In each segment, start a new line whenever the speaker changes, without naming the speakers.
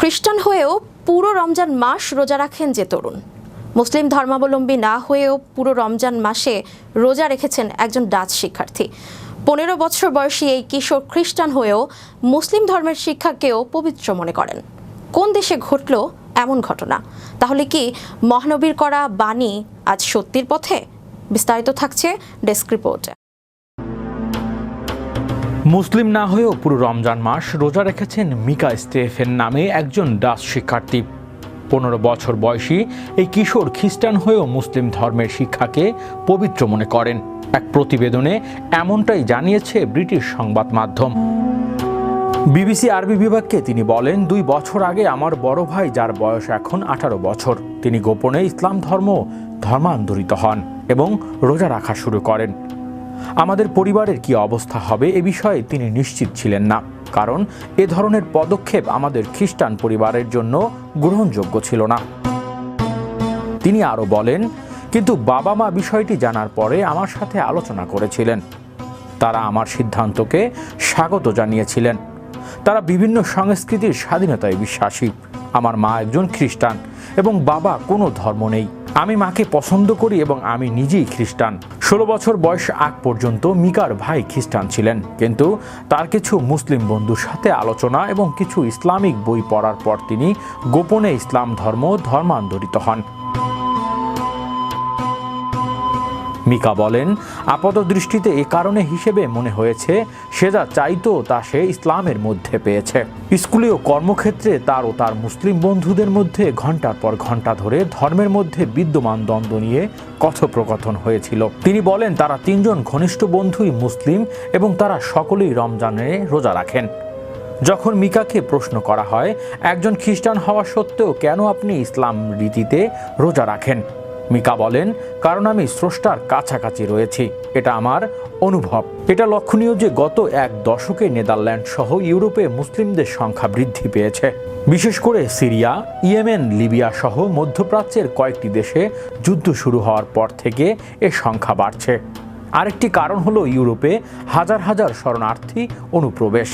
খ্রিস্টান হয়েও পুরো রমজান মাস রোজা রাখেন যে তরুণ। মুসলিম ধর্মাবলম্বী না হয়েও পুরো রমজান মাসে রোজা রেখেছেন একজন ডাচ শিক্ষার্থী। পনেরো বছর বয়সী এই কিশোর খ্রিস্টান হয়েও মুসলিম ধর্মের শিক্ষাকেও পবিত্র মনে করেন। কোন দেশে ঘটল এমন ঘটনা? তাহলে কি মহানবীর করা বাণী আজ সত্যির পথে? বিস্তারিত থাকছে ডেস্ক রিপোর্টে।
মুসলিম না হয়েও পুরো রমজান মাস রোজা রেখেছেন মিকা স্টেফেন নামে একজন ডাচ শিক্ষার্থী। পনেরো বছর বয়সী এই কিশোর খ্রিস্টান হয়েও মুসলিম ধর্মের শিক্ষাকে পবিত্র মনে করেন। এক প্রতিবেদনে এমনটাই জানিয়েছে ব্রিটিশ সংবাদ মাধ্যম। বিবিসি আরবি বিভাগকে তিনি বলেন, দুই বছর আগে আমার বড় ভাই, যার বয়স এখন আঠারো বছর, তিনি গোপনে ইসলাম ধর্ম ধর্মান্তরিত হন এবং রোজা রাখা শুরু করেন। আমাদের পরিবারের কি অবস্থা হবে এ বিষয়ে তিনি নিশ্চিত ছিলেন না। কারণ এ ধরনের পদক্ষেপ আমাদের খ্রিস্টান পরিবারের জন্য গ্রহণযোগ্য ছিল না। তিনি আরও বলেন, কিন্তু বাবা মা বিষয়টি জানার পরে আমার সাথে আলোচনা করেছিলেন। তারা আমার সিদ্ধান্তকে স্বাগত জানিয়েছিলেন। তারা বিভিন্ন সংস্কৃতির স্বাধীনতায় বিশ্বাসী। আমার মা একজন খ্রিস্টান এবং বাবা কোনো ধর্ম নেই। আমি মাকে পছন্দ করি এবং আমি নিজেই খ্রিস্টান। ষোলো বছর বয়স আগ পর্যন্ত মিকার ভাই খ্রিস্টান ছিলেন। কিন্তু তার কিছু মুসলিম বন্ধুর সাথে আলোচনা এবং কিছু ইসলামিক বই পড়ার পর তিনি গোপনে ইসলাম ধর্ম ধর্মান্তরিত হন। মিকা বলেন আপাত দৃষ্টিতে এ কারণে হিসেবে মনে হয়েছে, সে যা চাইতো তা সে ইসলামের মধ্যে পেয়েছে। স্কুলীয় কর্মক্ষেত্রে তার ও তার মুসলিম বন্ধুদের মধ্যে ঘণ্টার পর ঘণ্টা ধরে ধর্মের মধ্যে বিদ্যমান দ্বন্দ্ব নিয়ে কথোপকথন হয়েছিল। তিনি বলেন, তারা তিনজন ঘনিষ্ঠ বন্ধুই মুসলিম এবং তারা সকলেই রমজানে রোজা রাখেন। যখন মিকাকে প্রশ্ন করা হয়, একজন খ্রিস্টান হওয়া সত্ত্বেও কেন আপনি ইসলাম রীতিতে রোজা রাখেন? মিকা বলেন, কারণ আমি স্রষ্টার কাছাকাছি রয়েছি। এটা আমার অনুভব। এটা লক্ষণীয় যে গত এক দশকে নেদারল্যান্ড সহ ইউরোপে মুসলিমদের সংখ্যা বৃদ্ধি পেয়েছে। বিশেষ করে সিরিয়া, ইয়েমেন, লিবিয়া সহ মধ্যপ্রাচ্যের কয়েকটি দেশে যুদ্ধ শুরু হওয়ার পর থেকে এ সংখ্যা বাড়ছে। আরেকটি কারণ হলো ইউরোপে হাজার হাজার শরণার্থী অনুপ্রবেশ।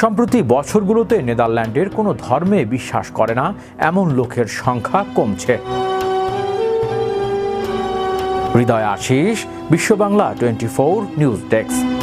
সম্প্রতি বছরগুলোতে নেদারল্যান্ডের কোনো ধর্মে বিশ্বাস করে না, এমন লোকের সংখ্যা কমছে। Hriday Ashis Biswa Bangla twenty four news desk.